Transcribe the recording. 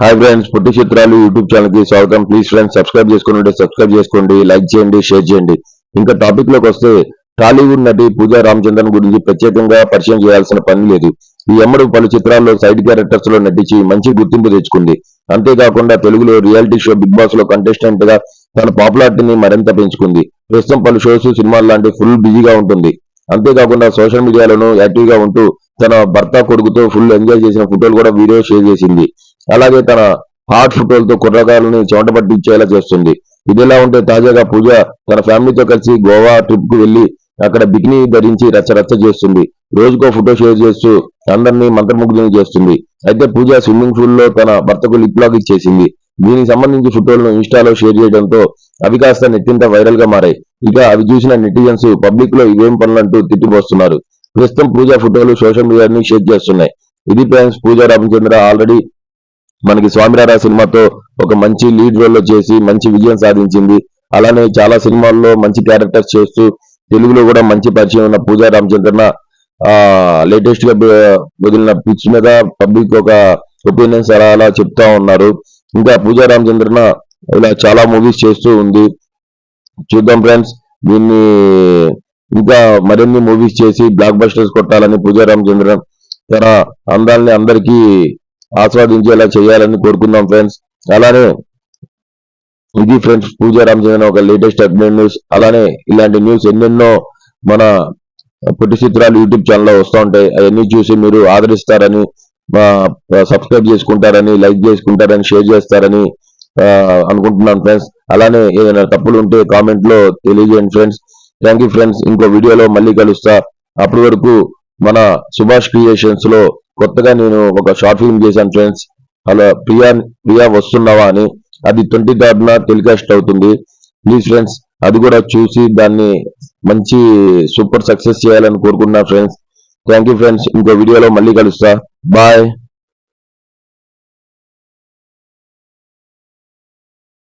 Hi friends పుట్టి చిత్రాలు YouTube ఛానల్కి స్వాగతం. ప్లీజ్ ఫ్రెండ్స్ సబ్స్క్రైబ్ చేసుకోండి సబ్స్క్రైబ్ చేసుకోండి లైక్ చేయండి షేర్ చేయండి. ఇంకా టాపిక్లోకి వస్తే టాలీవుడ్ నటి పూజా రామచంద్రన్ గురించి ప్రత్యేకంగా పరిచయం చేయాల్సిన పని లేదు. ఈ అమ్మడు పలు చిత్రాల్లో సైడ్ క్యారెక్టర్స్లో నటించి మంచి గుర్తింపు తెచ్చుకుంది. అంతేకాకుండా తెలుగులో రియాలిటీ షో బిగ్ బాస్లో కంటెస్టెంట్గా తన పాపులారిటీని మరింత పెంచుకుంది. ప్రస్తుతం పలు షోస్ సినిమాలు లాంటి ఫుల్ బిజీగా ఉంటుంది. అంతేకాకుండా సోషల్ మీడియాలోనూ యాక్టివ్గా ఉంటూ తన భర్త కొడుకుతో ఫుల్ ఎంజాయ్ చేసిన ఫోటోలు కూడా వీడియో షేర్ చేసింది. అలాగే తన హాట్ ఫోటోలతో కుర్రకారులని చెమట పట్టించేలా చేస్తుంది. ఇదిలా ఉంటే తాజాగా పూజ తన ఫ్యామిలీతో కలిసి గోవా ట్రిప్కు వెళ్ళి అక్కడ బికినీ ధరించి రచ్చరచ్చ చేస్తుంది. రోజుకో ఫోటో షేర్ చేస్తూ అందరినీ మంత్రముగ్ధుని చేస్తుంది. అయితే పూజ స్విమ్మింగ్ పూల్లో తన భర్తకు లిప్ లాక్ ఇచ్చేసింది. దీనికి సంబంధించి ఫోటోలను ఇన్స్టాలో షేర్ చేయడంతో అవి కాస్త నెట్టింట వైరల్గా మారాయి. ఇక అవి చూసిన నెటిజన్స్ పబ్లిక్లో ఇవేం పనులంటూ తిట్టిపోస్తున్నారు. ప్రస్తుతం పూజ ఫోటోలు సోషల్ మీడియాని షేర్ చేస్తున్నాయి. ఇది ఫ్రెండ్స్ పూజ రామచంద్ర ఆల్రెడీ మనకి స్వామిరారా సినిమాతో ఒక మంచి లీడ్ రోల్లో చేసి మంచి విజయం సాధించింది. అలానే చాలా సినిమాల్లో మంచి క్యారెక్టర్స్ చేస్తూ తెలుగులో కూడా మంచి పరిచయం ఉన్న పూజా రామచంద్రన లేటెస్ట్గా వదిలిన పిచ్ మీద పబ్లిక్ ఒక ఒపీనియన్స్ అలా అలా చెప్తా ఉన్నారు. ఇంకా పూజా రామచంద్రన ఇలా చాలా మూవీస్ చేస్తూ ఉంది. చూద్దాం ఫ్రెండ్స్ దీన్ని ఇంకా మరిన్ని మూవీస్ చేసి బ్లాక్ బస్టర్స్ కొట్టాలని పూజా రామచంద్రన్ తన అందాల్ని అందరికీ ఆస్వాదించేలా చేయాలని కోరుకుందాం ఫ్రెండ్స్. అలానే ఇది ఫ్రెండ్స్ పూజా రామచంద్రన్ ఒక లేటెస్ట్ అప్డేట్ న్యూస్. అలానే ఇలాంటి న్యూస్ ఎన్నెన్నో మన పుట్టి చిత్రాలు యూట్యూబ్ ఛానల్లో వస్తూ ఉంటాయి. అవన్నీ చూసి మీరు ఆదరిస్తారని సబ్స్క్రైబ్ చేసుకుంటారని లైక్ చేసుకుంటారని షేర్ చేస్తారని అనుకుంటున్నాను ఫ్రెండ్స్. అలానే ఏదైనా తప్పులు ఉంటే కామెంట్లో తెలియజేయండి ఫ్రెండ్స్. Thank you friends. ఇంకో వీడియోలో మళ్ళీ కలుస్తా. అప్పటి వరకు మన సుభాష్ క్రియేషన్స్లో కొత్తగా నేను ఒక షార్ట్ ఫిల్మ్ చేశాను ఫ్రెండ్స్. హలో ప్రియా ప్రియా వస్తున్నావా అని. అది ట్వంటీ థర్డ్ టెలికాస్ట్ అవుతుంది. ప్లీజ్ ఫ్రెండ్స్ అది కూడా చూసి దాన్ని మంచి సూపర్ సక్సెస్ చేయాలని కోరుకుంటున్నా ఫ్రెండ్స్. Thank you friends. ఇంకో వీడియోలో మళ్ళీ కలుస్తా. బాయ్.